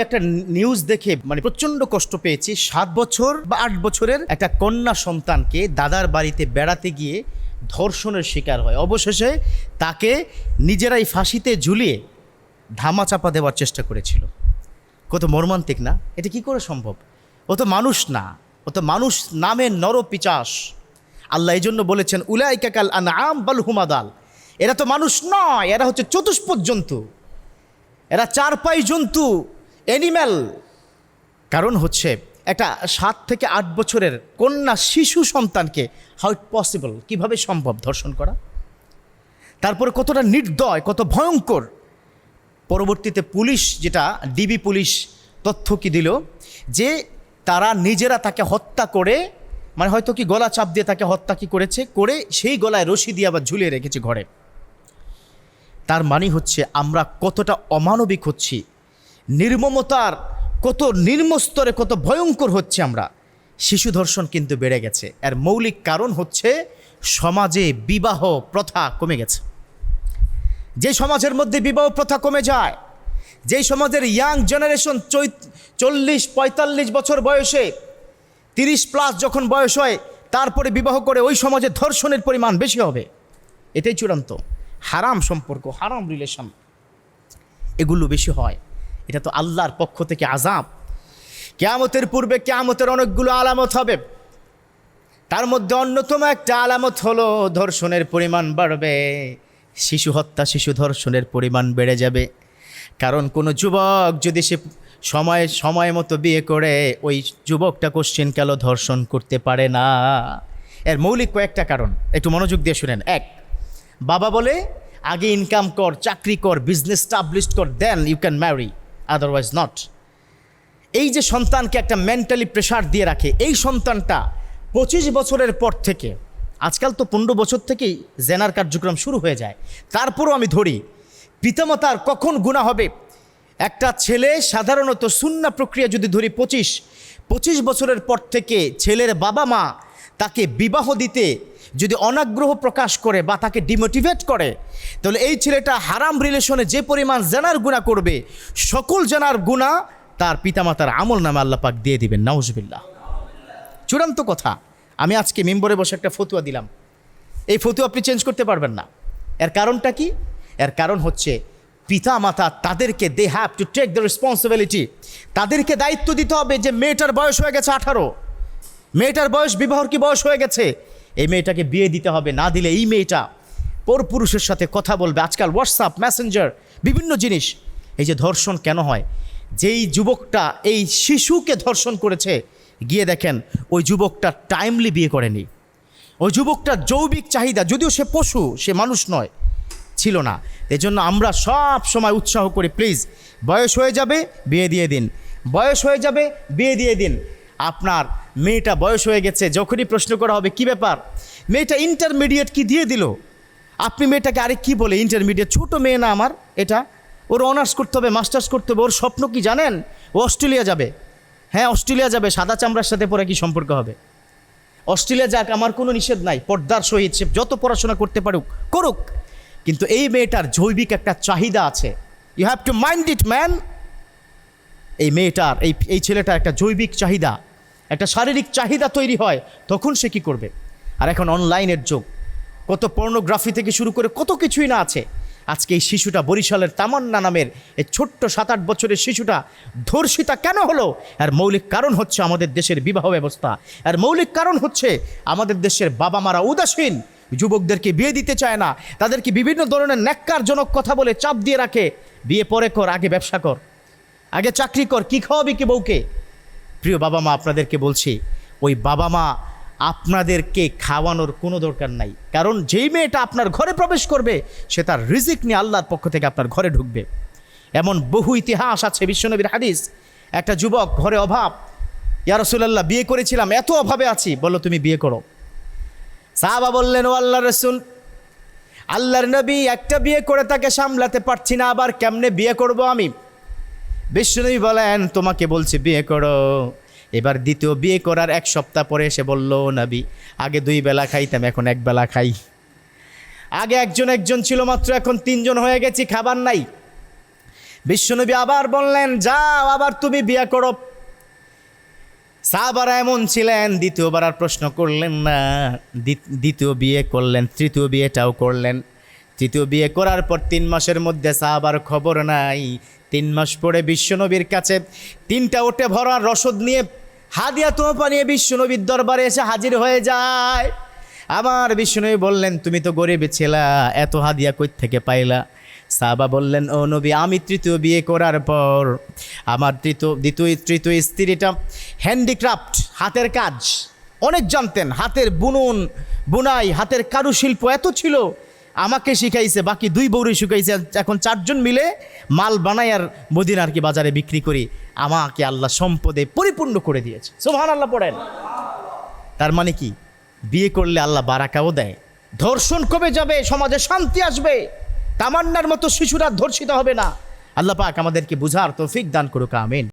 একটা নিউজ দেখে মানে প্রচণ্ড কষ্ট পেয়েছি। সাত বছর বা আট বছরের একটা কন্যা সন্তানকে দাদার বাড়িতে বেড়াতে গিয়ে ধর্ষণের শিকার হয়। অবশেষে তাকে নিজেরাই ফাঁসিতে ঝুলিয়ে ধামাচাপা দেওয়ার চেষ্টা করেছিল। কত মর্মান্তিক না। এটা কি করে সম্ভব? ও তো মানুষ না। ও তো মানুষ নামে নর পিচাস আল্লাহ এই জন্য বলেছেন উলাই কাকাল উলাইকাকাল আম বাল হুমাদাল। এরা তো মানুষ নয়। এরা হচ্ছে চতুষ্পদ জন্তু। এরা চার পাই জন্তু। অ্যানিম্যাল কারণ হচ্ছে একটা সাত থেকে আট বছরের কন্যা শিশু সন্তানকে হাউ ইট পসিবল কীভাবে সম্ভব ধর্ষণ করা? তারপরে কতটা নির্দয়, কত ভয়ঙ্কর। পরবর্তীতে পুলিশ যেটা ডিবি পুলিশ তথ্য কি দিল? যে তারা নিজেরা তাকে হত্যা করে মানে হয়তো কি গলা চাপ দিয়ে তাকে হত্যা কি করেছে, করে সেই গলায় রশি দিয়ে আবার ঝুলিয়ে রেখেছে ঘরে। তার মানে হচ্ছে আমরা কতটা অমানবিক হচ্ছি নির্মমতার, কত নির্মস্তরে কত ভয়ঙ্কর হচ্ছে আমরা। শিশু ধর্ষণ কিন্তু বেড়ে গেছে। এর মৌলিক কারণ হচ্ছে সমাজে বিবাহ প্রথা কমে গেছে। যে সমাজের মধ্যে বিবাহ প্রথা কমে যায়, যেই সমাজের ইয়াং জেনারেশন চল্লিশ, পঁয়তাল্লিশ বছর বয়সে, তিরিশ প্লাস যখন বয়স হয়, তারপরে বিবাহ করে ওই সমাজে ধর্ষণের পরিমাণ বেশি হবে। এটাই চূড়ান্ত। হারাম সম্পর্ক, হারাম রিলেশন এগুলো বেশি হয়। এটা তো আল্লাহর পক্ষ থেকে আজাব কেয়ামতের পূর্বে কেয়ামতের অনেকগুলো আলামত হবে। তার মধ্যে অন্যতম একটা আলামত হলো, ধর্ষণের পরিমাণ বাড়বে। শিশু হত্যা শিশু ধর্ষণের পরিমাণ বেড়ে যাবে। কারণ কোনো যুবক যদি সে সময় সময় মতো বিয়ে করে, ওই যুবকটা কোশ্চেন কালো ধর্ষণ করতে পারে না? এর মৌলিক কয়েকটা কারণ। একটু মনোযোগ দিয়ে শুনেন। এক, বাবা বলে, আগে ইনকাম কর, চাকরি কর বিজনেস স্টাবলিশ কর then you can marry otherwise not এই যে সন্তানকে একটা মেন্টালি প্রেশার দিয়ে রাখে, এই সন্তানটা পঁচিশ বছরের পর থেকে, আজকাল তো পনেরো বছর থেকেই জেনার কার্যক্রম শুরু হয়ে যায়, তারপরও আমি ধরি, পিতামাতার কখন গুণা হবে? একটা ছেলে সাধারণত সুন্না প্রক্রিয়া যদি ধরি পঁচিশ পঁচিশ বছরের পর থেকে ছেলের বাবা মা তাকে বিবাহ দিতে যদি অনাগ্রহ প্রকাশ করে বা তাকে ডিমোটিভেট করে, তাহলে এই ছেলেটা হারাম রিলেশনে যে পরিমাণ জেনার গুণা করবে, সকল জেনার গুণা তার পিতামাতার আমল নামে আল্লাপাক দিয়ে দিবেন নাউজবিল্লা চূড়ান্ত কথা, আমি আজকে মেম্বরে বসে একটা ফতুয়া দিলাম। এই ফতুয়া আপনি চেঞ্জ করতে পারবেন না। এর কারণটা কি? এর কারণ হচ্ছে পিতা মাতা তাদেরকে they have to take the responsibility তাদেরকে দায়িত্ব দিতে হবে যে মেয়েটার বয়স হয়ে গেছে আঠারো। মেয়েটার বয়স, বিবাহর কি বয়স হয়ে গেছে? এই মেয়েটাকে বিয়ে দিতে হবে, না দিলে এই মেয়েটা পর পুরুষের সাথে কথা বলবে। আজকাল হোয়াটসঅ্যাপ মেসেঞ্জার বিভিন্ন জিনিস। এই যে ধর্ষণ কেন হয়? যেই যুবকটা, এই শিশুকে ধর্ষণ করেছে, গিয়ে দেখেন ওই যুবকটা টাইমলি বিয়ে করেনি। ওই যুবকটা যৌবিক চাহিদা, যদিও সে পশু, সে মানুষ নয়, ছিল না। এজন্য আমরা সব সময় উৎসাহ করি প্লিজ বয়স হয়ে যাবে, বিয়ে দিয়ে দিন। বয়স হয়ে যাবে, বিয়ে দিয়ে দিন। আপনার মেয়েটা বয়স হয়ে গেছে, যখনই প্রশ্ন করা হবে, কি ব্যাপার? মেয়েটা ইন্টারমিডিয়েট কি দিয়ে দিল? আপনি মেয়েটাকে আরে কি বলে ইন্টারমিডিয়েট ছোট মেয়ে না আমার, এটা ওর অনার্স করতে হবে মাস্টার্স করতে হবে, ওর স্বপ্ন কি জানেন? ও অস্ট্রেলিয়া যাবে। হ্যাঁ অস্ট্রেলিয়া যাবে, সাদা চামড়ার সাথে পরে কি সম্পর্ক হবে? অস্ট্রেলিয়া যাক, আমার কোনো নিষেধ নাই, পর্দার সহিত সে যত পড়াশোনা করতে পারুক, করুক। কিন্তু এই মেয়েটার জৈবিক একটা চাহিদা আছে। You have to mind it man এই মেয়েটার, এই এই ছেলেটার একটা জৈবিক চাহিদা। একটা শারীরিক চাহিদা তৈরি হয়, তখন সে কি করবে? আর এখন অনলাইনের যুগ। কত পর্নোগ্রাফি থেকে শুরু করে কত কিছুই না আছে। আজকে এই শিশুটা বরিশালের তামান্না নামের এই ছোট্ট সাত আট বছরের শিশুটা ধর্ষিতা কেন হলো? আর মৌলিক কারণ হচ্ছে আমাদের দেশের বিবাহ ব্যবস্থা। আর মৌলিক কারণ হচ্ছে আমাদের দেশের বাবা মারা উদাসীন, যুবকদেরকে বিয়ে দিতে চায় না, তাদেরকে বিভিন্ন ধরনের ন্যাক্কারজনক কথা বলে চাপ দিয়ে রাখে। বিয়ে পরে কর, আগে ব্যবসা কর। আগে চাকরি কর, কী খাওয়াবি কি বউকে? প্রিয় বাবা মা, আপনাদেরকে বলছি, ওই বাবা মা আপনাদেরকে খাওয়ানোর কোনো দরকার নাই। কারণ যেই মেয়েটা আপনার ঘরে প্রবেশ করবে, সে তার রিজিক নিয়ে আল্লাহর পক্ষ থেকে আপনার ঘরে ঢুকবে। এমন বহু ইতিহাস আছে বিশ্বনবীর হাদিস। একটা যুবক ঘরে অভাব। ইয়ারসুল্লাহ বিয়ে করেছিলাম, এত অভাবে আছি। বলো তুমি বিয়ে করো। সাহাবা বললেন, ও আল্লাহ রসুল, আল্লাহর নবী একটা বিয়ে করে তাকে সামলাতে পারছি না, আবার কেমনে বিয়ে করব আমি? বিশ্বনবী বলেন, তোমাকে বলছি, বিয়ে করো। এবার দ্বিতীয় বিয়ে করার এক সপ্তাহ পরে এসে বলল, নাবি, আগে দুই বেলা খাইতাম, এখন এক বেলা খাই। আগে একজন একজন ছিল মাত্র, এখন তিনজন হয়ে গেছি, খাবার নাই। বিশ্বনবী আবার বললেন, যাও, আবার তুমি বিয়ে করো। সাহাবারা এমন ছিলেন, দ্বিতীয়বার আর প্রশ্ন করলেন না। দ্বিতীয় বিয়ে করলেন, তৃতীয় বিয়েটাও করলেন। তৃতীয় বিয়ে করার পর তিন মাসের মধ্যে সাহাবার খবর নাই। তিন মাস পরে বিশ্বনবীর কাছে তিনটা ওটে ভরা রসদ নিয়ে হাদিয়া তোপা নিয়ে বিশ্বনবীর দরবারে এসে হাজির হয়ে যায়। আমার বিষ্ণুনবী বললেন, তুমি তো গরিব ছিলা, এত হাদিয়া কই থেকে পাইলা? সাহাবা বললেন, ও নবী, আমি তৃতীয় বিয়ে করার পর আমার তৃতীয়, দ্বিতীয়, তৃতীয় স্ত্রীটা হ্যান্ডিক্রাফট, হাতের কাজ। অনেক জানতেন, হাতের বুনন, বুনাই, হাতের কারুশিল্প এত ছিল আমাকে শিখাইছে, বাকি দুই বউরে শিখাইছে, এখন চারজন মিলে মাল বানাই আর মদিনার কি বাজারে বিক্রি করি। আমাকে আল্লাহ সম্পদে পরিপূর্ণ করে দিয়েছে। সোহান আল্লাহ পড়েন। তার মানে কি? বিয়ে করলে আল্লাহ বারাকাও দেয়। ধর্ষণ কমে যাবে, সমাজে শান্তি আসবে। তামান্নার মতো শিশুরা ধর্ষিত হবে না। আল্লাহ পাক আমাদেরকে বুঝার তৌফিক দান করুক, আমিন।